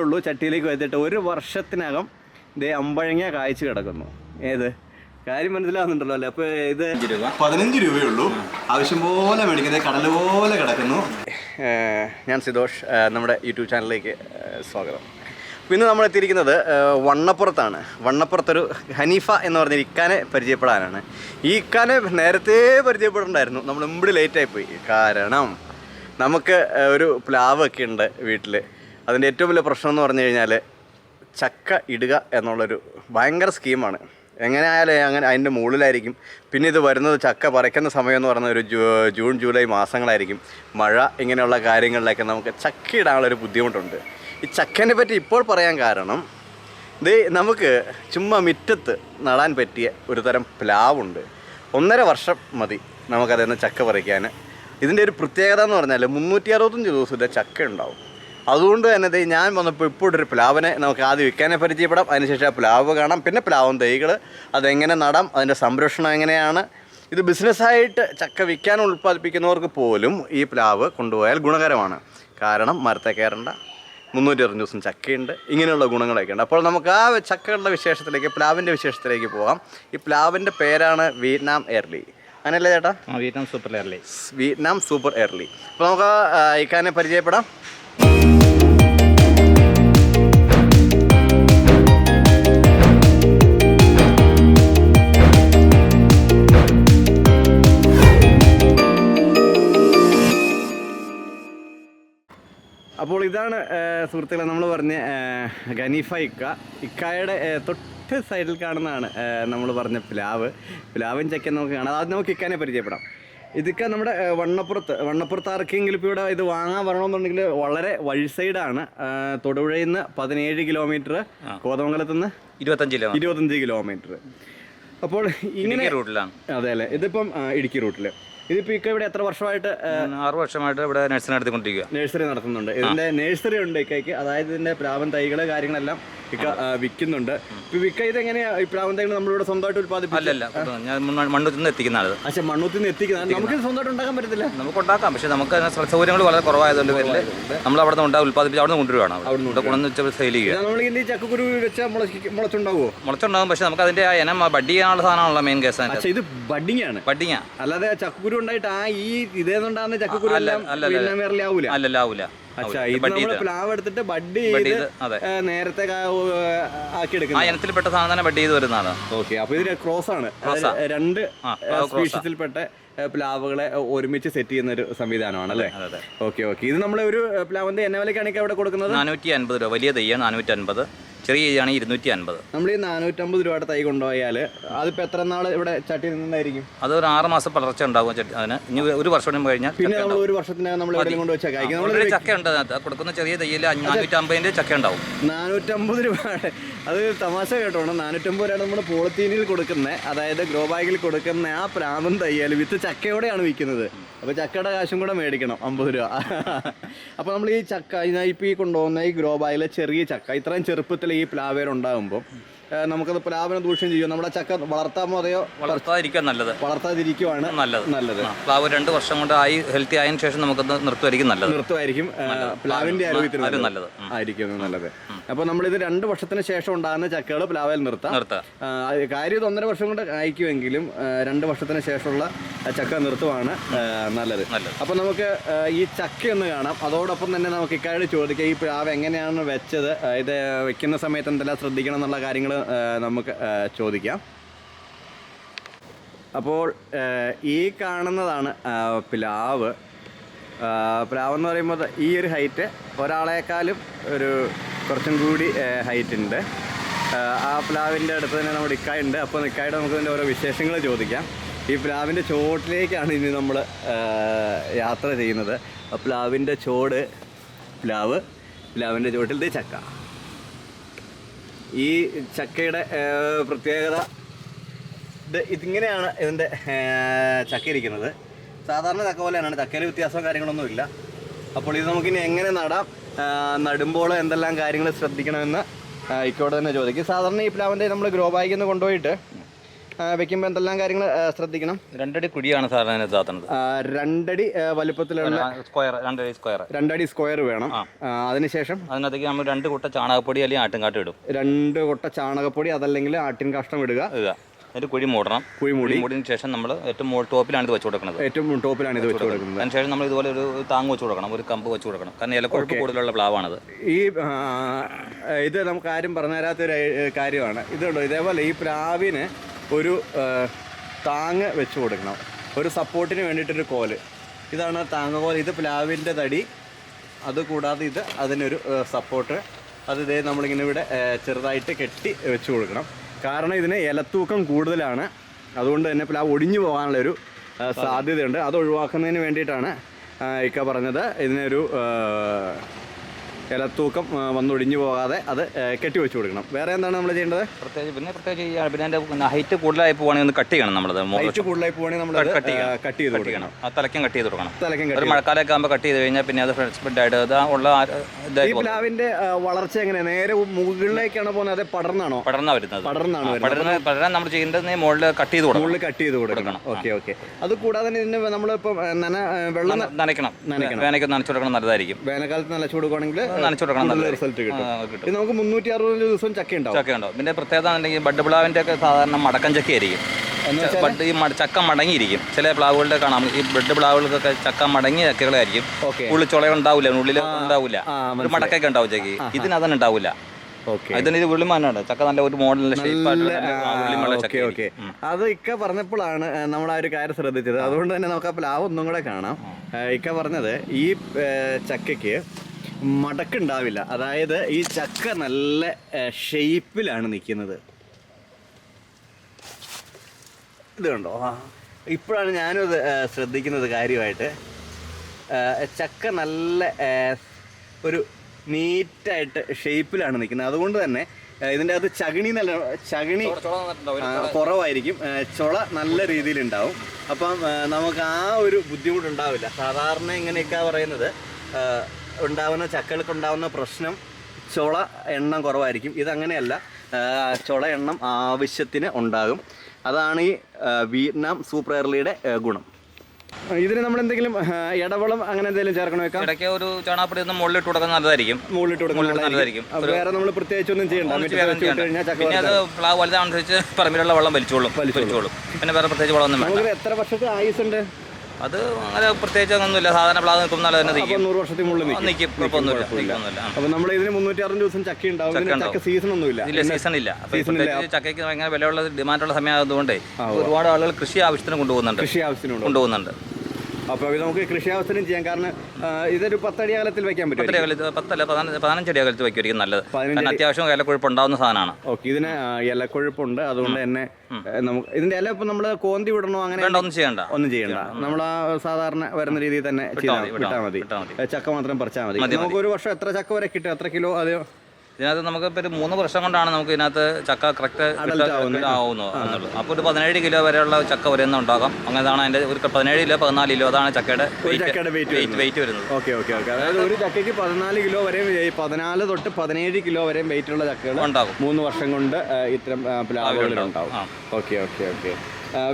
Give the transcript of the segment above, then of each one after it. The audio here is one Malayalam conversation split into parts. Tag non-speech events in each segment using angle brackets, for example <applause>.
ഉള്ളൂ ചട്ടിയിലേക്ക് വെച്ചിട്ട് ഒരു വർഷത്തിനകം ഇതേ അമ്പഴങ്ങ കായ്ച്ചു കിടക്കുന്നു. ഏത്? കാര്യം മനസ്സിലാവുന്നുണ്ടല്ലോ അല്ലേ? അപ്പോൾ ഇത് പതിനഞ്ച് രൂപയുള്ളൂ ആവശ്യം പോലെ മേടിക്കുന്നത് കടൽ പോലെ കിടക്കുന്നു. ഞാൻ സിതോഷ് നമ്മുടെ യൂട്യൂബ് ചാനലിലേക്ക് സ്വാഗതം. പിന്നെ നമ്മൾ എത്തിയിരിക്കുന്നത് വണ്ണപ്പുറത്താണ്. വണ്ണപ്പുറത്തൊരു ഹനീഫ എന്ന് പറഞ്ഞ ഇക്കാനെ പരിചയപ്പെടാനാണ്. ഈ ഇക്കാനെ നേരത്തെ പരിചയപ്പെടണ്ടായിരുന്നു നമ്മൾ മുമ്പിൽ ലേറ്റായി പോയി. കാരണം നമുക്ക് ഒരു പ്ലാവ് ഒക്കെ ഉണ്ട് വീട്ടിൽ അതിന്റെ ഏറ്റവും വലിയ പ്രശ്നം എന്ന് പറഞ്ഞു കഴിഞ്ഞാൽ ചക്ക ഇടുക എന്നുള്ളൊരു ഭയങ്കര സ്കീമാണ്. എങ്ങനെ ആയാലും അങ്ങനെ അതിന്റെ മുകളിലായിരിക്കും. പിന്നെ ഇത് വരുന്നത് ചക്ക പറിക്കുന്ന സമയം എന്ന് ഒരു ജൂൺ ജൂലൈ മാസങ്ങളായിരിക്കും. മഴ ഇങ്ങനെയുള്ള കാര്യങ്ങളിലൊക്കെ നമുക്ക് ചക്ക ഇടാനുള്ളൊരു ബുദ്ധിമുട്ടുണ്ട്. ഈ ചക്കേനെ പറ്റി ഇപ്പോൾ പറയാൻ കാരണം ഇത് നമുക്ക് ചുമ്മാ മുറ്റത്ത് നടാൻ പറ്റിയ ഒരു തരം പ്ലാവുണ്ട്. ഒന്നര വർഷം മതി നമുക്കതിൽ നിന്ന് ചക്ക പറിക്കാൻ. ഇതിന്റെ ഒരു പ്രത്യേകത എന്ന് പറഞ്ഞാൽ മുന്നൂറ്റി അറുപത്തഞ്ച് ദിവസത്തെ ചക്ക ഉണ്ടാവും. അതുകൊണ്ട് തന്നെ ദൈ ഞാൻ വന്നപ്പോൾ ഇപ്പോൾ ഒരു പ്ലാവിനെ നമുക്ക് ആദ്യം വിൽക്കാനെ പരിചയപ്പെടാം. അതിനുശേഷം ആ പ്ലാവ് കാണാം. പിന്നെ പ്ലാവും തൈകൾ അതെങ്ങനെ നടാം അതിന്റെ സംരക്ഷണം എങ്ങനെയാണ്? ഇത് ബിസിനസ്സായിട്ട് ചക്ക വിൽക്കാൻ ഉൽപ്പാദിപ്പിക്കുന്നവർക്ക് പോലും ഈ പ്ലാവ് കൊണ്ടുപോയാൽ ഗുണകരമാണ്. കാരണം മരത്തെ കയറേണ്ട മുന്നൂറ്റി അറുപത് ദിവസം ചക്കയുണ്ട് ഇങ്ങനെയുള്ള ഗുണങ്ങളൊക്കെ ഉണ്ട്. അപ്പോൾ നമുക്ക് ആ ചക്കകളുടെ വിശേഷത്തിലേക്ക് പ്ലാവിന്റെ വിശേഷത്തിലേക്ക് പോകാം ഈ പ്ലാവിന്റെ പേരാണ് വിയറ്റ്നാം എയർലി. അങ്ങനെയല്ലേ ചേട്ടാ? Vietnam super early. Vietnam super early. അപ്പോൾ നമുക്ക് ഇക്കാനെ പരിചയപ്പെടാം. അപ്പോൾ ഇതാണ് സുഹൃത്തുക്കളെ നമ്മൾ പറഞ്ഞ ഖനീഫ ഇക്ക. ഇക്കായുടെ തൊട്ട് സൈഡിൽ കാണുന്നതാണ് നമ്മൾ പറഞ്ഞ പ്ലാവ്. പ്ലാവും ചക്കൻ നമുക്ക് കാണാം. അത് നമുക്ക് ഇക്കാനെ പരിചയപ്പെടാം. ഇതൊക്കെ നമ്മുടെ വണ്ണപ്പുറത്ത് വണ്ണപ്പുറത്ത് ആർക്കെങ്കിലും ഇപ്പോൾ ഇവിടെ ഇത് വാങ്ങാൻ വരണമെന്നുണ്ടെങ്കിൽ വളരെ വഴി സൈഡാണ്. തൊടുപുഴയിൽ നിന്ന് പതിനേഴ് കിലോമീറ്റർ കോതമംഗലത്ത് നിന്ന് ഇരുപത്തഞ്ച് ഇരുപത്തഞ്ച് കിലോമീറ്റർ അപ്പോൾ ഇങ്ങനെ റൂട്ടിലാണ്. അതെ അല്ലേ. ഇതിപ്പം ഇടുക്കി റൂട്ടിൽ ഇതിപ്പോൾ ഇക്ക ഇവിടെ എത്ര വർഷമായിട്ട് ആറു ആറ് വർഷമായിട്ട് ഇവിടെ നഴ്സറി നടത്തിക്കൊണ്ടിരിക്കുക നഴ്സറി നടത്തുന്നുണ്ട്. ഇതിന്റെ നഴ്സറി ഉണ്ട് ഇക്കയ്ക്ക്. അതായത് ഇതിന്റെ പ്രാവൻ തൈകൾ കാര്യങ്ങളെല്ലാം ഇക്ക വിൽക്കുന്നുണ്ട്. ഇപ്പൊ വിക്ക ഇത് എങ്ങനെയാ ഈ പ്ലാവൻ തൈകൾ നമ്മളിവിടെ സ്വന്തമായിട്ട് ഉത്പാദിപ്പിക്കില്ല അല്ലല്ല ഞാൻ മണ്ണ് മണ്ണൂത്തിൽ നിന്ന് എത്തിക്കുന്ന ആൾ. പക്ഷെ മണ്ണൂത്തിൽ നിന്ന് എത്തിക്കുന്നത് നമുക്ക് സ്വന്തമായിട്ട് ഉണ്ടാക്കാൻ പറ്റത്തില്ല. നമുക്ക് ഉണ്ടാക്കാം പക്ഷെ നമുക്ക് സൗകര്യങ്ങൾ വളരെ കുറവായതുകൊണ്ട് പേരിൽ നമ്മൾ അവിടെ നിന്ന് ഉത്പാദിപ്പിച്ച് അവിടെ നിന്ന് കൊണ്ടുവരുവാണ് അവിടെ ഇവിടെ കൊണ്ടുവന്ന് വെച്ച് സെയിൽ ചെയ്യുക. നമ്മളിങ്ങനെ ചക്കക്കുരു വെച്ചാൽ മുളച്ച് മുളച്ചുണ്ടാവുമോ മുളച്ചുണ്ടാകും പക്ഷെ നമുക്ക് അതിന്റെ ആ ഇനം ബഡ് ചെയ്യാനുള്ള സാധനമാണല്ലോ മെയിൻ കേസ് ഇത് ബഡിങ് ആണ് ബഡിങ്ങാ. അല്ലാതെ ചക്കക്കുരു ഉണ്ടായിട്ട് ആ ഈ ഇതേന്നുണ്ടാകുന്ന ചക്കക്കുരു അല്ല, അല്ല, അല്ല. ആവൂല. ഇത് പ്ലാവ് എടുത്തിട്ട് ബഡ് ചെയ്ത് ആ, നേരത്തെ ആക്കി ആ എടുക്കുന്നത് ഇനത്തിൽപ്പെട്ട സാധനം തന്നെ ബഡ് ചെയ്ത് വരുന്നതാണ്. ഓക്കെ അപ്പൊ ഇതിന് ക്രോസ് ആണ്. ആ. രണ്ട് ആ, സ്പീഷീസിൽപ്പെട്ട പ്ലാവുകളെ ഒരുമിച്ച് സെറ്റ് ചെയ്യുന്ന ഒരു സംവിധാനമാണ് അല്ലേ? Okay okay. ഇത് നമ്മൾ ഒരു പ്ലാവിന്റെ എന്നെ വിലക്കാണ് ഇവിടെ കൊടുക്കുന്നത്? നാനൂറ്റി അൻപത് രൂപ. വലിയ തയ്യാണ് നാനൂറ്റി അൻപത്. ചെറിയ തയ്യാണ് ഇരുന്നൂറ്റി അൻപത്. നമ്മൾ ഈ നാനൂറ്റമ്പത് രൂപയുടെ തൈ കൊണ്ടുപോയാൽ അതിപ്പോൾ എത്ര നാൾ ഇവിടെ ചട്ടി നിന്നായിരിക്കും? അത് ഒരു ആറ് മാസം പലർച്ച ഉണ്ടാകും ചട്ടി അതിന്. ഇനി ഒരു വർഷം കൂടി കഴിഞ്ഞാൽ പിന്നെ നമ്മൾ ഒരു വർഷത്തിനകം നമ്മൾ എവിടെയും കൊണ്ട് വെച്ചാൽ ഓൾറെഡി ചക്ക ഉണ്ട്. കൊടുക്കുന്ന ചെറിയ തയ്യിൽ നാനൂറ്റി അമ്പതിന്റെ ചക്ക ഉണ്ടാവും നാനൂറ്റമ്പത് രൂപയുടെ അത് തമാശ കേട്ടോണം. നാനൂറ്റമ്പത് രൂപ നമ്മൾ പോളിത്തീനിൽ കൊടുക്കുന്ന. അതായത് ഗ്രോ ബാഗിൽ കൊടുക്കുന്ന ആ പ്രാന്തം തയ്യൽ വിത്ത് ചക്കയോടെയാണ് വിൽക്കുന്നത്. അപ്പോൾ ചക്കയുടെ കാശും കൂടെ മേടിക്കണം. അമ്പത് രൂപ. അപ്പോൾ നമ്മൾ ഈ ചക്ക ഇപ്പോൾ ഈ കൊണ്ടുപോകുന്ന ഈ ഗ്രോ ബാഗിലെ ചെറിയ ചക്ക. ഇത്രയും ചെറുപ്പത്തിൽ ഈ പ്ലാവേർ ഉണ്ടാകുമ്പോൾ നമുക്കത് പ്ലാവിനെ ദൂഷ്യം ചെയ്യും നമ്മുടെ ചക്ക വളർത്താൻ അതെയോ വളർത്താതിരിക്കാൻ നല്ലത്. വളർത്താതിരിക്കുവാണ് നല്ലത്. നല്ലത്. പ്ലാവ് രണ്ട് വർഷം കൊണ്ട് ആയി ഹെൽത്തി ആയതിനു ശേഷം നമുക്കത് നിർത്തുമായിരിക്കും നല്ലത്. നിർത്തുമായിരിക്കും. പ്ലാവിന്റെ ആരോഗ്യത്തിന്. നല്ലത്. ആയിരിക്കും നല്ലത്. അപ്പോൾ നമ്മളിത് രണ്ട് വർഷത്തിന് ശേഷം ഉണ്ടാകുന്ന ചക്കകൾ പ്ലാവയിൽ നിർത്താം. നിർത്താം. കാര്യം ഇത് ഒന്നര വർഷം കൊണ്ട് അയക്കുമെങ്കിലും രണ്ടു വർഷത്തിന് ശേഷമുള്ള ചക്ക നിർത്തുവാണ് നല്ലത്. അപ്പൊ അപ്പോൾ നമുക്ക് ഈ ചക്ക ഒന്ന് കാണാം. അതോടൊപ്പം തന്നെ നമുക്ക് ഇക്കാര്യം ചോദിക്കാം ഈ പ്ലാവ് എങ്ങനെയാണ് വെച്ചത്? ഇത് വെക്കുന്ന സമയത്ത് എന്തെല്ലാം ശ്രദ്ധിക്കണം എന്നുള്ള കാര്യങ്ങൾ നമുക്ക് ചോദിക്കാം. അപ്പോൾ ഈ കാണുന്നതാണ് പ്ലാവ്. പ്ലാവ് എന്ന് പറയുമ്പോൾ ഈ ഒരു ഹൈറ്റ് ഒരാളെക്കാളും ഒരു കുറച്ചും കൂടി ഹൈറ്റ് ഉണ്ട്. ആ, പ്ലാവിന്റെ അടുത്ത് തന്നെ നമ്മുടെ ഇക്കായ ഉണ്ട്. അപ്പോൾ ഇക്കായുടെ നമുക്ക് ഇതിന്റെ ഓരോ വിശേഷങ്ങൾ ചോദിക്കാം. ഈ പ്ലാവിന്റെ ചോട്ടിലേക്കാണ് ഇനി നമ്മൾ യാത്ര ചെയ്യുന്നത്. ആ പ്ലാവിന്റെ ചോട് പ്ലാവ് പ്ലാവിന്റെ ചോട്ടിലത്തെ ചക്ക. ഈ ചക്കയുടെ പ്രത്യേകത ഇത് ഇതിങ്ങനെയാണ് ഇതിന്റെ ചക്ക ഇരിക്കുന്നത്. സാധാരണ ചക്ക പോലെയാണ്. ചക്കയിൽ വ്യത്യാസവും കാര്യങ്ങളൊന്നുമില്ല. അപ്പോൾ ഇത് നമുക്കിനി എങ്ങനെ നടാം? നടുമ്പോൾ എന്തെല്ലാം കാര്യങ്ങൾ ശ്രദ്ധിക്കണമെന്ന് ഇക്കോടെ തന്നെ ചോദിക്കും. സാധാരണ ഈ പ്ലാവിന്റെ നമ്മൾ ഗ്രോ ബാഗിൽ നിന്ന് കൊണ്ടുപോയിട്ട് വെക്കുമ്പോൾ എന്തെല്ലാം കാര്യങ്ങൾ ശ്രദ്ധിക്കണം? രണ്ടടി കുഴിയാണ് സാറിന് ഇതാക്കുന്നത് രണ്ടടി വലുപ്പത്തിലുള്ള സ്ക്വയർ രണ്ടടി സ്ക്വയർ രണ്ടടി സ്ക്വയർ വേണം. അതിനുശേഷം അതിനകത്തേക്ക് നമ്മൾ രണ്ട് കുട്ട ചാണകപ്പൊടി അല്ലെങ്കിൽ ആട്ടിൻകാട്ടം ഇടും. രണ്ട് കുട്ട ചാണകപ്പൊടി അതല്ലെങ്കിൽ ആട്ടിൻ കാഷ്ടം ഇടുക. എന്നിട്ട് കുഴി മൂടണം. കുഴി മൂടി. മൂടിയതിന് ശേഷം നമ്മൾ ഏറ്റവും ടോപ്പിലാണ് ഇത് വെച്ച് കൊടുക്കുന്നത്. ഏറ്റവും ടോപ്പിലാണ് ഇത് വെച്ച് കൊടുക്കുന്നത്. അതിനുശേഷം നമ്മൾ ഇതുപോലെ ഒരു താങ്ങ് വെച്ച് കൊടുക്കണം. ഒരു കമ്പ് വെച്ച് കൊടുക്കണം. കാരണം ഇലക്കൊഴുപ്പ് കൂടുതലുള്ള പ്ലാവാണത്. ഈ ഇത് നമുക്ക് ആരും പറഞ്ഞു തരാത്തൊരു ഏ, കാര്യമാണ്. ഇതുണ്ടോ? ഇതേപോലെ ഈ പ്ലാവിന് ഒരു താങ്ങ് വെച്ച് കൊടുക്കണം. ഒരു സപ്പോർട്ടിന് വേണ്ടിയിട്ടൊരു കോൽ. ഇതാണ് താങ്ങ് കോൽ. ഇത് പ്ലാവിന്റെ തടി. അതുകൂടാതെ ഇത് അതിനൊരു സപ്പോർട്ട്. അത് ഇതേ നമ്മളിങ്ങനെ ഇവിടെ ചെറുതായിട്ട് കെട്ടി വെച്ച് കൊടുക്കണം. കാരണം ഇതിന് ഇലത്തൂക്കം കൂടുതലാണ്. അതുകൊണ്ട് തന്നെ പ്ലാവ് ഒടിഞ്ഞു പോകാനുള്ളൊരു സാധ്യതയുണ്ട്. അത് ഒഴിവാക്കുന്നതിന് വേണ്ടിയിട്ടാണ് ഇക്ക പറഞ്ഞത്. ഇതിനൊരു ഇലത്തൂക്കം വന്നൊടിഞ്ഞു പോകാതെ അത് കെട്ടി കെട്ടിവെച്ച് കൊടുക്കണം. വേറെ എന്താണ് നമ്മൾ ചെയ്യേണ്ടത്? പ്രത്യേകിച്ച് പിന്നെ പ്രത്യേകിച്ച് പിന്നെ അതിന്റെ ഹൈറ്റ് കൂടുതലായി പോവാണെങ്കിൽ ഒന്ന് കട്ട് ചെയ്യണം നമ്മൾ ഹൈറ്റ് കൂടുതലായി പോവാണെങ്കിൽ നമ്മൾ കട്ട് ചെയ്യണം. കട്ട് ചെയ്ത് കൊടുക്കണം. ആ തലക്കും കട്ട് ചെയ്ത് കൊടുക്കണം. തലക്കും ഒരു മഴക്കാലൊക്കെ മഴക്കാലമൊക്കെ ആകുമ്പോൾ കട്ട് ചെയ്ത് കഴിഞ്ഞാൽ പിന്നെ അത് ആയിട്ട് അത് ഉള്ള ഈ പ്ലാവിന്റെ വളർച്ച എങ്ങനെ നേരെ മുകളിലേക്കാണ് പോകുന്നത്? അതെ പടർന്നാണോ? പടർന്നാ വരുന്നത്. പടർന്നാണ് പടർന്ന് പടരാൻ നമ്മൾ ചെയ്യേണ്ടത് മുകളിൽ കട്ട് ചെയ്ത് കൊടുക്കണം. മുകളിൽ കട്ട് ചെയ്ത് കൊടുക്കണം. Okay okay. അത് കൂടാതെ ഇതിന് നമ്മളിപ്പോൾ നന വെള്ളം നനയ്ക്കണം. നനയ്ക്കണം. വേനൽക്കാലത്ത് നനച്ചു കൊടുക്കണം നല്ലതായിരിക്കും. വേനൽക്കാലത്ത് നനച്ചു കൊടുക്കുകയാണെങ്കിൽ നനച്ചു കൊടുക്കണം റിസൾട്ട് കിട്ടും. നമുക്ക് മുന്നൂറ്റി അറുപത് ദിവസം ചക്ക ഉണ്ടാവും ചക്ക ഉണ്ടോ പിന്നെ പ്രത്യേകത ഉണ്ടെങ്കിൽ ബഡ് പ്ലാവിന്റെ ഒക്കെ സാധാരണ മടക്കം ചക്ക ആയിരിക്കും ബഡ് ഈ ചക്ക മടങ്ങിയിരിക്കും. ചില പ്ലാവുകളുടെ കാണാം. ഈ ബഡ് പ്ലാവുകൾക്കൊക്കെ ചക്ക മടങ്ങിയ ചക്കകളായിരിക്കും. ഉള്ളിൽ ചുള ഉണ്ടാവില്ല ഉള്ളിൽ ഉണ്ടാവില്ല. ഒരു മടക്കൊക്കെ ഉണ്ടാവും ചക്കി ഇതിന് അതന്നെ ഉണ്ടാവില്ല. ഇത് ഉള്ളിമാനാണ് ചക്ക നല്ല ഒരു മോഡലിന്റെ അത് ഇക്ക പറഞ്ഞപ്പോഴാണ് നമ്മൾ ആ ഒരു കാര്യം ശ്രദ്ധിച്ചത്. അതുകൊണ്ട് തന്നെ നമുക്ക് ആ പ്ലാവ് ഒന്നും കൂടെ കാണാം. ഇക്ക പറഞ്ഞത് ഈ ചക്കയ്ക്ക് മടക്കുണ്ടാവില്ല. അതായത് ഈ ചക്ക നല്ല ഷെയ്പ്പിലാണ് നിൽക്കുന്നത് ഇത് കണ്ടോ? ആ. ഇപ്പോഴാണ് ഞാനും ഇത് ശ്രദ്ധിക്കുന്നത് കാര്യമായിട്ട്. ചക്ക നല്ല ഒരു നീറ്റായിട്ട് ഷേപ്പിലാണ് നിൽക്കുന്നത് അതുകൊണ്ട് തന്നെ ഇതിന്റെ അകത്ത് ചകിണി നല്ല ചകിണി കുറവായിരിക്കും. ചുള നല്ല രീതിയിലുണ്ടാവും. അപ്പം നമുക്ക് ആ ഒരു ബുദ്ധിമുട്ടുണ്ടാവില്ല. സാധാരണ ഇങ്ങനെയൊക്കെ പറയുന്നത്. ഉണ്ടാവുന്ന ചക്കകൾക്ക് ഉണ്ടാവുന്ന പ്രശ്നം ചുള എണ്ണം കുറവായിരിക്കും. ഇതങ്ങനെയല്ല. ചുള എണ്ണം ആവശ്യത്തിന് ഉണ്ടാകും. അതാണ് ഈ വിയറ്റ്നാം സൂപ്പർ എയർലിയുടെ ഏഹ്, ഗുണം. ഇതിന് നമ്മൾ എന്തെങ്കിലും ഇടവളം അങ്ങനെ എന്തെങ്കിലും ചേർക്കണോ വെക്കാം ഇടയ്ക്ക് ഒരു ചാണാപ്പൊടി ഒന്ന് മുകളിൽ ഇട്ട് കൊടുക്കാൻ നല്ലതായിരിക്കും. മുകളിലിട്ട് നല്ലതായിരിക്കും. വേറെ നമ്മൾ പ്രത്യേകിച്ച് ഒന്നും ചെയ്യണ്ട. ഒന്നും പിന്നെ അത് പ്ലാവ് വലുതാണെന്നുസരിച്ച് പറമ്പിലുള്ള വെള്ളം വലിച്ചോളും. വലിച്ചോളും. പിന്നെ വേറെ പ്രത്യേകിച്ച് വളം വേണ്ട. നമുക്ക് എത്ര വർഷത്തെ ആയുസ് ഉണ്ട് അത് അങ്ങനെ പ്രത്യേകിച്ച് ഒന്നുമില്ല സാധാരണ പ്ലാവ് നിൽക്കും നല്ല തന്നെ നിൽക്കും. നൂറ് വർഷത്തിൽ മുകളിൽ നിൽക്കും. കുഴപ്പമൊന്നുമില്ല. അപ്പോൾ നമ്മൾ ഇതിന് മുന്നൂറ്റി ദിവസം ചക്ക ഉണ്ടാവും. ചക്ക സീസൺ ഒന്നുമില്ല. ഇല്ല സീസൺ ഇല്ല. അപ്പോൾ ചക്കയ്ക്ക് ഭയങ്കര വിലയുള്ള ഡിമാൻഡുള്ള സമയം ആയതുകൊണ്ട് ഒരുപാട് ആളുകൾ കൃഷി ആവശ്യത്തിന് കൊണ്ടുപോകുന്നുണ്ട്. കൃഷി ആവശ്യത്തിന് കൊണ്ടുപോകുന്നുണ്ട്. അപ്പൊ ഇത് നമുക്ക് കൃഷി അവസരം ചെയ്യാം. കാരണം ഇതൊരു പത്തടി അകലത്തിൽ വെക്കാൻ പറ്റും പത്തടി അകലത്ത് പത്തല്ല പതിനഞ്ച് പതിനഞ്ചടി അകലത്ത് വയ്ക്കുമായിരിക്കും നല്ലത്. പതിനഞ്ച് കാരണം അത്യാവശ്യം ഇലക്കൊഴുപ്പ് ഉണ്ടാവുന്ന സാധനമാണ്. ഓക്കെ ഇതിന് ഇലക്കൊഴുപ്പുണ്ട്. അതുകൊണ്ട് തന്നെ നമുക്ക് ഇതിന്റെ ഇല ഇപ്പം നമ്മൾ കോന്തി വിടണോ അങ്ങനെ വേണ്ട ഒന്നും ചെയ്യണ്ട. ഒന്നും ചെയ്യണ്ട. നമ്മൾ ആ സാധാരണ വരുന്ന രീതിയിൽ തന്നെ ചെയ്താൽ മതി, വിട്ടാൽ മതി. ചക്ക മാത്രം പറിച്ചാൽ മതി, നമുക്ക് ഒരു വർഷം എത്ര ചക്ക വരെ കിട്ടും? എത്ര കിലോ അതെയോ ഇതിനകത്ത് നമുക്ക് ഇപ്പോൾ ഒരു മൂന്ന് വർഷം കൊണ്ടാണ് നമുക്ക് ഇതിനകത്ത് ചക്ക കറക്റ്റ് ആവുന്നത്. ആവുന്നു എന്നുള്ളത്. അപ്പോൾ ഒരു പതിനേഴ് കിലോ വരെയുള്ള ചക്ക വരെ ഉണ്ടാകും അങ്ങനെതാണ് അതിന്റെ ഒരു പതിനേഴ് കിലോ പതിനാല് കിലോ അതാണ് ചക്കയുടെ ഒരു വെയിറ്റ് വെയിറ്റ് വരുന്നത്. Okay okay okay. അതായത് ഒരു ചക്കയ്ക്ക് പതിനാല് കിലോ വരെ പതിനാല് തൊട്ട് പതിനേഴ് കിലോ വരെ വെയിറ്റ് ഉള്ള ചക്കകൾ ഉണ്ടാകും. മൂന്ന് വർഷം കൊണ്ട് ഇത്തരം പ്ലാവുകൾ ഉണ്ടാവും. Okay okay okay.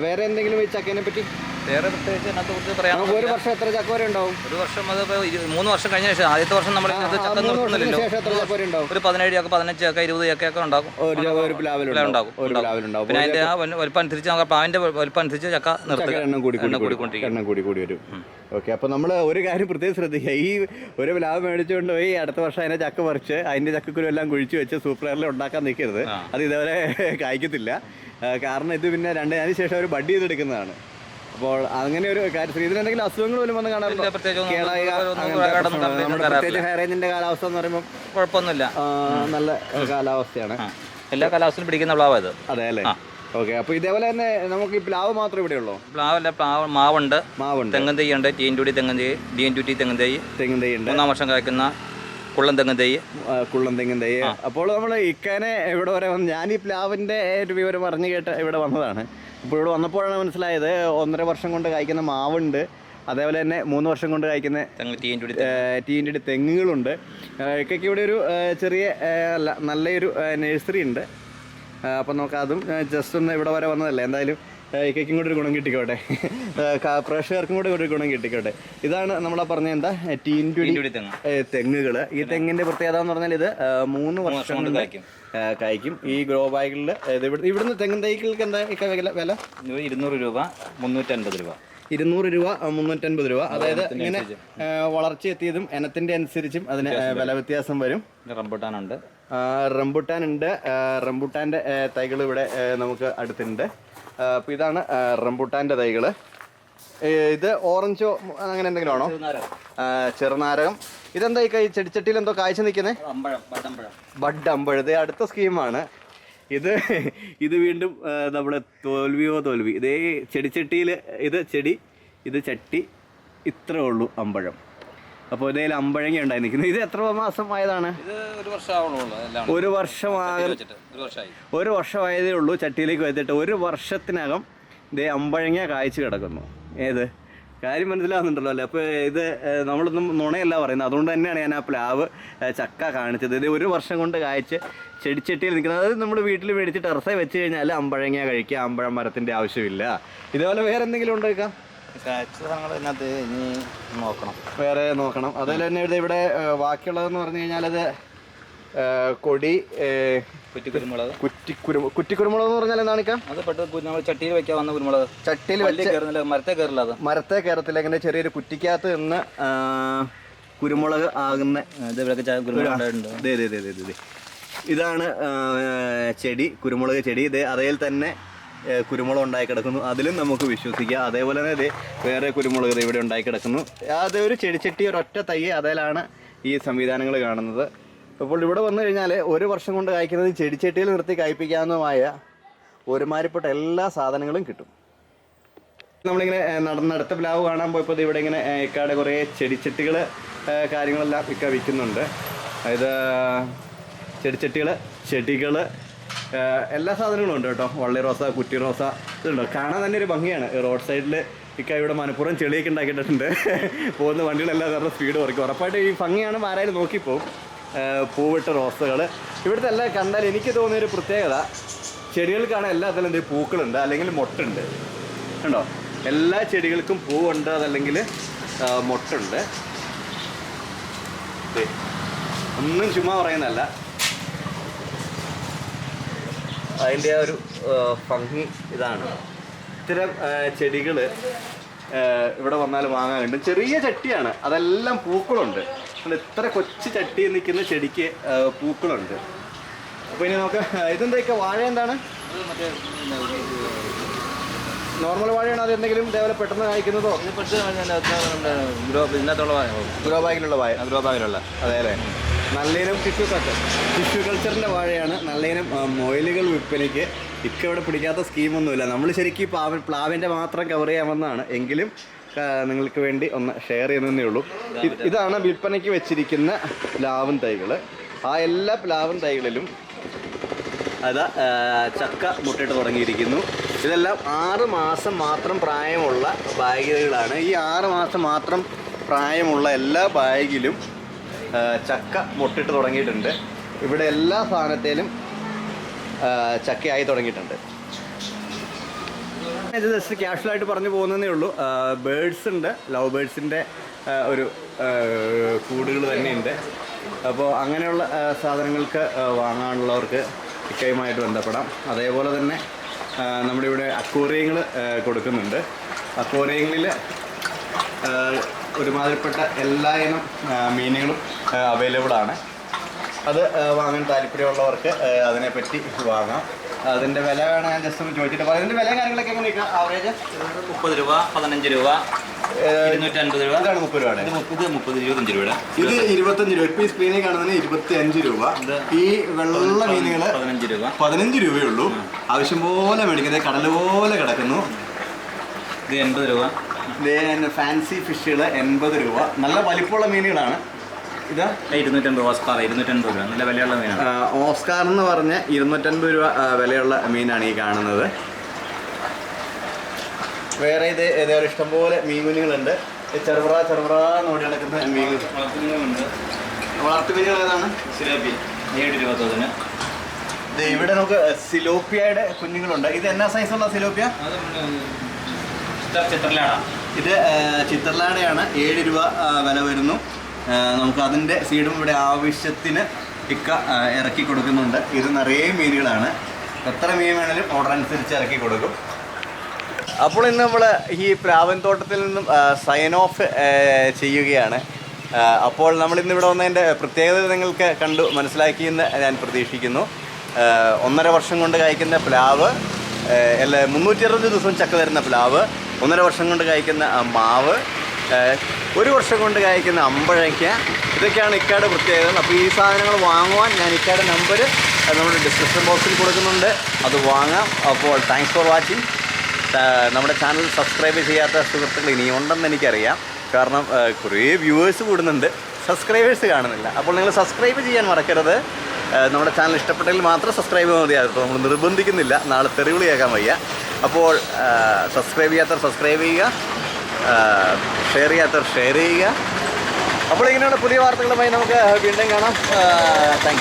വേറെ എന്തെങ്കിലും ഈ ചക്കേനെ പറ്റി? വേറെ പ്രത്യേകിച്ച് അതിനകത്ത് കുറിച്ച് പറയാം നമുക്ക് ഒരു വർഷം എത്ര ചക്ക വരെ ഉണ്ടാവും? ഒരു വർഷം അത് ഇപ്പോൾ ഇരു- മൂന്ന് വർഷം കഴിഞ്ഞ ശേഷം ആദ്യത്തെ വർഷം നമ്മൾ ഇതിനകത്ത് ആ, ചക്ക മൂന്ന് വർഷത്തിന് നിർത്തുന്നില്ലല്ലോ. ശേഷം എത്ര ചക്ക വരെ ഉണ്ടാവും? ഒരു പതിനേഴ് ചക്ക പതിനഞ്ച് ചക്ക ഇരുപത് ചക്കയൊക്കെ ഒക്കെ ഒരു ഉണ്ടാവും. ഒരു പ്ലാവിൽ ഉണ്ടാവും. പിന്നെ അതിന്റെ ആ വലു- വലുപ്പം അനുസരിച്ച് നമുക്ക് പ്ലാവിന്റെ വലുപ്പം അനുസരിച്ച് ചക്ക ചക്ക നിർത്തുക. എണ്ണം കൂടി കൂടി എണ്ണം കൂടി കൂടിക്കൊണ്ടിരിക്കും എണ്ണം കൂടി കൂടി വരും. ഓക്കെ അപ്പൊ നമ്മൾ ഒരു കാര്യം പ്രത്യേകം ശ്രദ്ധിക്കുക. ഈ ഒരു പ്ലാവ് മേടിച്ചുകൊണ്ട് പോയി അടുത്ത വർഷം അതിനെ ചക്ക പറിച്ച് അതിന്റെ ചക്കക്കുരു എല്ലാം കുഴിച്ച് വെച്ച് സൂപ്പർ എയറിൽ ഉണ്ടാക്കാൻ നിൽക്കരുത്. അത് ഇതേവരെ <laughs> കായ്ക്കത്തില്ല. ആ, കാരണം ഇത് പിന്നെ രണ്ട് അതിന് ശേഷം അവർ ബഡ് ചെയ്തെടുക്കുന്നതാണ്. അപ്പോൾ അങ്ങനെ ഒരു കാര്യം. ശ്രീധരൻ എന്തെങ്കിലും അസുഖങ്ങൾ പോലും വന്ന് കാണാറില്ല. പ്രത്യേകിച്ച് ഹൈറേഞ്ചിന്റെ കാലാവസ്ഥ എന്ന് പറയുമ്പോൾ കുഴപ്പമൊന്നുമില്ല. നല്ല കാലാവസ്ഥയാണ്. എല്ലാ കാലാവസ്ഥയിലും പിടിക്കുന്ന പ്ലാവ് ഇത്. അതെ അല്ലേ. ഓക്കെ അപ്പോൾ ഇതേപോലെ തന്നെ നമുക്ക് ഈ പ്ലാവ് മാത്രമേ ഇവിടെ ഉള്ളൂ? പ്ലാവല്ല പ്ലാവ് മാവുണ്ട്. മാവുണ്ട്. തെങ്ങൻ തൈ ഉണ്ട് ടീൻ ടൂടി തെങ്ങൻ തൈ ഡി എൻ തെങ്ങൻ തൈ. തെങ്ങൻ തൈ ഉണ്ട്. മൂന്നാം വർഷം കായ്ക്കുന്ന കുള്ളൻ തെങ്ങൻ തൈ. കുള്ളൻ കുള്ളം തെങ്ങും തൈ. അപ്പോൾ നമ്മൾ ഇക്കാനെ ഇവിടെ വരെ വന്ന് ഞാൻ ഈ പ്ലാവിന്റെ ഒരു വിവരം പറഞ്ഞു കേട്ട് ഇവിടെ വന്നതാണ്. അപ്പോൾ ഇവിടെ വന്നപ്പോഴാണ് മനസ്സിലായത് ഒന്നര വർഷം കൊണ്ട് കായ്ക്കുന്ന മാവുണ്ട്. അതേപോലെ തന്നെ മൂന്ന് വർഷം കൊണ്ട് കായ്ക്കുന്ന ടീന്റെ തെങ്ങുകളുണ്ട്. ഇക്കൊക്കെ ഇക്കയ്ക്ക് ഇവിടെ ഒരു ചെറിയ അല്ല നല്ലൊരു നഴ്സറി ഉണ്ട്. അപ്പം നമുക്കതും ജസ്റ്റ് ഒന്ന് ഇവിടെ വരെ വന്നതല്ലേ. എന്തായാലും ഇക്കും കൂടി ഒരു ഗുണം കിട്ടിക്കോട്ടെ. പ്രേക്ഷകർക്കും കൂടി ഒരു ഗുണം കിട്ടിക്കോട്ടെ. ഇതാണ് നമ്മളാ പറഞ്ഞ എന്താ? ടീൻ തെങ്ങ്. തെങ്ങുകൾ ഈ തെങ്ങിന്റെ പ്രത്യേകത എന്ന് പറഞ്ഞാൽ ഇത് മൂന്ന് വർഷം കൊണ്ട് കായ്ക്കും. ഈ ഗ്രോ ബാഗുകളിൽ ഇവിടെ ഇവിടുന്ന് തെങ്ങിൻ തൈകൾക്ക് എന്താ ഇക്ക വില ഇരുന്നൂറ് രൂപ മുന്നൂറ്റൻപത് രൂപ. ഇരുന്നൂറ് രൂപ മുന്നൂറ്റൻപത് രൂപ. അതായത് ഇങ്ങനെ വളർച്ച എത്തിയതും ഇനത്തിന്റെ അനുസരിച്ചും അതിന് വില വ്യത്യാസം വരും. റംബുട്ടാനുണ്ട്. റംബുട്ടാൻ ഉണ്ട് റംബുട്ടാന്റെ തൈകൾ ഇവിടെ നമുക്ക് അടുത്തുണ്ട്. ആ, അപ്പൊ ഇതാണ് റംബുട്ടാന്റെ തൈകൾ ഇത് ഓറഞ്ചോ അങ്ങനെ എന്തെങ്കിലും ആണോ? ചെറുനാരകം. ഇതെന്താ ഈ ചെടിച്ചട്ടിയിൽ എന്തോ കാഴ്ച പട്ടമ്പഴം ബഡ് അമ്പഴത് അടുത്ത സ്കീമാണ്. ഇത് ഇത് വീണ്ടും നമ്മുടെ തോൽവിയോ തോൽവി. ഇതേ ചെടിച്ചട്ടിയിൽ ഇത് ചെടി ഇത് ചട്ടി ഇത്രേ ഉള്ളൂ അമ്പഴം. അപ്പോൾ ഇതേ അമ്പഴങ്ങ ഉണ്ടായി നിൽക്കുന്നത് ഇത് എത്ര മാസം ആയതാണ്? ഇത് ഒരു വർഷമാകും ഒരു വർഷമായി. ഒരു വർഷമായതേ ഉള്ളൂ ചട്ടിയിലേക്ക് വെച്ചിട്ട്. ഒരു വർഷത്തിനകം ഇതേ അമ്പഴങ്ങ കായ്ച്ചു കിടക്കുന്നു. ഏത്? കാര്യം മനസ്സിലാവുന്നുണ്ടല്ലോ അല്ലേ? അപ്പോൾ ഇത് നമ്മളൊന്നും നുണയല്ല പറയുന്നത്. അതുകൊണ്ട് തന്നെയാണ് ഞാൻ ആ പ്ലാവ് ചക്ക കാണിച്ചത്. ഇത് ഒരു വർഷം കൊണ്ട് കായ്ച്ച് ചെടിച്ചട്ടിയിൽ നിൽക്കുന്നത്. അതായത് നമ്മൾ വീട്ടിൽ മേടിച്ച് ടെറസേ വെച്ച് കഴിഞ്ഞാൽ അമ്പഴങ്ങ കഴിക്കുക അമ്പഴം മരത്തിന്റെ ആവശ്യമില്ല. ഇതേപോലെ വേറെ എന്തെങ്കിലും ഉണ്ടാക്കാം കാഴ്ച സാധനങ്ങൾ ഇതിനകത്ത് ഇനി നോക്കണം. വേറെ നോക്കണം. അതുപോലെ തന്നെ ഇവിടെ ഇവിടെ ബാക്കിയുള്ളതെന്ന് പറഞ്ഞു കഴിഞ്ഞാൽ അത് കൊടി കുറ്റിക്കുരുമുളക്. കുറ്റിക്കുരു കുറ്റിക്കുരുമുളക് എന്ന് പറഞ്ഞാൽ എന്താണ്? അത് പെട്ടെന്ന് നമ്മൾ ചട്ടിയിൽ വെക്കാൻ വന്ന കുരുമുളക്. ചട്ടിയിൽ കയറുന്നില്ല മരത്തെ കയറില്ല അത് മരത്തെ കയറത്തില്ല ഇങ്ങനെ ചെറിയൊരു കുറ്റിക്കകത്ത് നിന്ന് കുരുമുളക് ആകുന്ന. ഇതാണ് ചെടി കുരുമുളക് ചെടി. ഇത് അതേൽ തന്നെ കുരുമുളക് ഉണ്ടായി കിടക്കുന്നു. അതിലും നമുക്ക് വിശ്വസിക്കാം. അതേപോലെ തന്നെ ഇത് വേറെ കുരുമുളക് ഇവിടെ ഉണ്ടായി കിടക്കുന്നു. അത് ഒരു ചെടിച്ചട്ടി ഒരൊറ്റ തൈ അതിലാണ് ഈ സംവിധാനങ്ങൾ കാണുന്നത്. അപ്പോൾ ഇവിടെ വന്നു കഴിഞ്ഞാൽ ഒരു വർഷം കൊണ്ട് കായ്ക്കുന്നത് ചെടിച്ചട്ടിയിൽ നിർത്തി കായ്പ്പിക്കാവുന്നതുമായ ഒരുമാരിപ്പെട്ട എല്ലാ സാധനങ്ങളും കിട്ടും. നമ്മളിങ്ങനെ നടന്നടുത്ത നടന്ന് പ്ലാവ് കാണാൻ പോയപ്പോൾ ഇവിടെ ഇങ്ങനെ ഇക്കാടെ കുറേ ചെടിച്ചട്ടികൾ കാര്യങ്ങളെല്ലാം ഇക്ക വിൽക്കുന്നുണ്ട്. അതായത് ചെടിച്ചട്ടികൾ ചെടികൾ എല്ലാ സാധനങ്ങളും ഉണ്ട് കേട്ടോ. വള്ളി റോസ കുറ്റി റോസ ഇതുണ്ടോ. കാണാൻ തന്നെ ഒരു ഭംഗിയാണ്. റോഡ് സൈഡിൽ ഇക്ക ഇവിടെ മനഃപൂർവം ചെളിയൊക്കെ ഉണ്ടാക്കിയിട്ടുണ്ട്. <laughs> പോകുന്ന വണ്ടികളെല്ലാം കാരണം സ്പീഡ് കുറയ്ക്കും. ഉറപ്പായിട്ട് ഈ ഭംഗിയാണ് ആരായാലും നോക്കിപ്പോവും പൂവിട്ട റോസകൾ ഇവിടുത്തെ എല്ലാം കണ്ടാൽ എനിക്ക് തോന്നിയൊരു പ്രത്യേകത ചെടികൾക്കാണ് എല്ലാത്തിലും എന്തെങ്കിലും പൂക്കളുണ്ട് അല്ലെങ്കിൽ മൊട്ടുണ്ട്. കണ്ടോ? എല്ലാ ചെടികൾക്കും പൂവുണ്ട് അതല്ലെങ്കിൽ മൊട്ടുണ്ട്. ഒന്നും ചുമ്മാ പറയുന്നതല്ല. അതിന്റെ ആ ഒരു ഭംഗി ഇതാണ്. ഇത്തരം ചെടികൾ ഇവിടെ വന്നാൽ വാങ്ങാൻ കിട്ടും ചെറിയ ചട്ടിയാണ്. അതെല്ലാം പൂക്കളുണ്ട്. ഇത്ര കൊച്ചു ചട്ടി നിൽക്കുന്ന ചെടിക്ക് പൂക്കളുണ്ട്. അപ്പോൾ ഇനി നമുക്ക് ഇതെന്തൊക്കെ? വാഴ എന്താണ്? നോർമൽ വാഴയാണോ? അത് എന്തെങ്കിലും ഇതേപോലെ പെട്ടെന്ന് കായ്ക്കുന്നതോ? ഇത് ഇന്നത്തുള്ള ഗ്രോ ഇതിനകത്തുള്ള ഗ്രോ ബാഗിലുള്ള വാഴ. ഗ്രോ ബാഗിലുള്ള. അതെ അല്ലേ? നല്ലയിനം ടിഷ്യൂ കൾച്ചർ ടിഷ്യൂ കൾച്ചറിന്റെ വാഴയാണ്. നല്ലയിനം മൊയിലുകൾ വിൽപ്പനയ്ക്ക്. ഇക്ക ഇവിടെ പിടിക്കാത്ത സ്കീമൊന്നുമില്ല നമ്മൾ ശരിക്കും പ്ലാവ് പ്ലാവിന്റെ മാത്രം കവർ ചെയ്യാമെന്നാണ് എങ്കിലും നിങ്ങൾക്ക് വേണ്ടി ഒന്ന് ഷെയർ ചെയ്യുന്നതേ ഉള്ളൂ. ഇതാണ് വിൽപ്പനയ്ക്ക് വെച്ചിരിക്കുന്ന പ്ലാവൻ തൈകൾ ആ എല്ലാ പ്ലാവൻ തൈകളിലും അത് ചക്ക മുട്ടിട്ട് തുടങ്ങിയിരിക്കുന്നു. ഇതെല്ലാം ആറ് മാസം മാത്രം പ്രായമുള്ള ബാഗുകളാണ്. ഈ ആറ് മാസം മാത്രം പ്രായമുള്ള എല്ലാ ബാഗിലും ചക്ക മുട്ടിട്ട് തുടങ്ങിയിട്ടുണ്ട്. ഇവിടെ എല്ലാ സാധനത്തിലും ചക്കയായി തുടങ്ങിയിട്ടുണ്ട്. ഇത് ജസ്റ്റ് ക്യാഷ്വലായിട്ട് പറഞ്ഞു പോകുന്നതേ ഉള്ളൂ. ബേഡ്സ് ഉണ്ട്. ലവ് ബേഡ്സിന്റെ ഒരു കൂടുകൾ തന്നെയുണ്ട്. അപ്പോൾ അങ്ങനെയുള്ള സാധനങ്ങൾക്ക് വാങ്ങാനുള്ളവർക്ക് ഇക്കയുമായിട്ട് ബന്ധപ്പെടാം. അതേപോലെ തന്നെ നമ്മുടെ ഇവിടെ അക്കോറിയങ്ങൾ കൊടുക്കുന്നുണ്ട്. അക്വേറിയങ്ങളിൽ ഒരുമാതിരിപ്പെട്ട എല്ലാ ഇനം മീനുകളും അവൈലബിൾ ആണ്. അത് വാങ്ങാൻ താല്പര്യമുള്ളവർക്ക് അതിനെപ്പറ്റി വാങ്ങാം. അതിന്റെ വില വേണം ഞാൻ ജസ്റ്റ് ഒന്ന് ചോദിച്ചിട്ട് പറയാം. അതിന്റെ വില കാര്യങ്ങളൊക്കെ എങ്ങനെയൊക്കെ ആവറേജ് മുപ്പത് രൂപ പതിനഞ്ച് രൂപ ഇരുന്നൂറ്റി അൻപത് രൂപ. ഇതാണ് മുപ്പത് രൂപയുടെ. ഇത് മുപ്പത് ഇരുപത്തഞ്ച് രൂപയുടെ. ഇത് ഇരുപത്തഞ്ച് രൂപ. ഇപ്പൊ ഈ സ്ക്രീനിൽ കാണുന്നതിന് ഇരുപത്തി അഞ്ച് രൂപ. ഈ വെള്ള മീനുകൾ പതിനഞ്ച് രൂപ. പതിനഞ്ച് രൂപയേ ഉള്ളൂ. ആവശ്യം പോലെ മേടിക്കുന്നത്. കടൽ പോലെ കിടക്കുന്നു. ഇത് എൺപത് രൂപ. ഫാൻസി ഫിഷുകൾ എൺപത് രൂപ നല്ല വലിപ്പമുള്ള മീനുകളാണ് ഇത് ഇരുന്നൂറ്റൻപത് ഓസ്കാർ ഇരുന്നൂറ്റൻപത് രൂപ നല്ല വിലയുള്ള മീനാണ് ഓസ്കാർ എന്ന് പറഞ്ഞ ഇരുന്നൂറ്റൻപത് രൂപ വിലയുള്ള മീനാണ് ഈ കാണുന്നത് വേറെ ഇത് ഏതായാലും ഇഷ്ടംപോലെ മീൻ കുഞ്ഞുങ്ങളുണ്ട് ഈ ചെറുപ്ര ചെറുപ്ര നോടി നടക്കുന്ന മീൻ വളർത്തുന്നുണ്ട് വളർത്തുമീനുകൾ ഏതാണ് സിലോപ്പി ഏഴ് രൂപ തോതിന് ഇവിടെ നമുക്ക് സിലോപ്പിയയുടെ കുഞ്ഞുങ്ങളുണ്ട് ഇത് എന്നാ സൈസുള്ള സിലോപ്പിയ ഇത് ചിത്രലാടയാണ് ഏഴ് രൂപ വില വരുന്നു. നമുക്ക് അതിന്റെ സീഡും ഇവിടെ ആവശ്യത്തിന് ഇക്ക ഇറക്കി കൊടുക്കുന്നുണ്ട്. ഇത് നിറയെ മീനുകളാണ്. എത്ര മീൻ വേണമെങ്കിലും ഓർഡർ അനുസരിച്ച് ഇറക്കി കൊടുക്കും. അപ്പോൾ ഇന്ന് നമ്മൾ ഈ പ്രാവൻ തോട്ടത്തിൽ നിന്നും സൈൻ ഓഫ് ചെയ്യുകയാണ്. അപ്പോൾ നമ്മൾ ഇന്ന് ഇവിടെ വന്നതിന്റെ പ്രത്യേകത നിങ്ങൾക്ക് കണ്ടു മനസ്സിലാക്കിയെന്ന് ഞാൻ പ്രതീക്ഷിക്കുന്നു. ഒന്നര വർഷം കൊണ്ട് കായ്ക്കുന്ന പ്ലാവ് അല്ല മുന്നൂറ്റി അറുപത് ദിവസം ചക്ക തരുന്ന പ്ലാവ്. ഒന്നര വർഷം കൊണ്ട് കായ്ക്കുന്ന മാവ് ഒരു വർഷം കൊണ്ട് കായ്ക്കുന്ന അമ്പഴയ്ക്ക. ഇതൊക്കെയാണ് ഇക്കാട് പ്രത്യേകത അപ്പോൾ ഈ സാധനങ്ങൾ വാങ്ങുവാൻ ഞാൻ ഇക്കാട് നമ്പർ നമ്മുടെ ഡിസ്ക്രിപ്ഷൻ ബോക്സിൽ കൊടുക്കുന്നുണ്ട്. അത് വാങ്ങാം. അപ്പോൾ താങ്ക്സ് ഫോർ വാച്ചിങ് നമ്മുടെ ചാനൽ സബ്സ്ക്രൈബ് ചെയ്യാത്ത സുഹൃത്തുക്കൾ ഇനിയുണ്ടെന്ന് എനിക്കറിയാം. കാരണം കുറേ വ്യൂവേഴ്സ് കൂടുന്നുണ്ട്. സബ്സ്ക്രൈബേഴ്സ് കാണുന്നില്ല. അപ്പോൾ നിങ്ങൾ സബ്സ്ക്രൈബ് ചെയ്യാൻ മറക്കരുത്. നമ്മുടെ ചാനൽ ഇഷ്ടപ്പെട്ടെങ്കിൽ മാത്രം സബ്സ്ക്രൈബ് ചെയ്യാൻ മതി. അപ്പോൾ നമ്മൾ നിർബന്ധിക്കുന്നില്ല. നാളെ തെറിവിളി കേൾക്കാൻ വയ്യ. അപ്പോൾ സബ്സ്ക്രൈബ് ചെയ്യാത്തവർ സബ്സ്ക്രൈബ് ചെയ്യുക. ഷെയർ ചെയ്യാത്തവർ ഷെയർ ചെയ്യുക. അപ്പോൾ ഇങ്ങനെയുള്ള പുതിയ വാർത്തകളുമായി നമുക്ക് വീണ്ടും കാണാം. താങ്ക്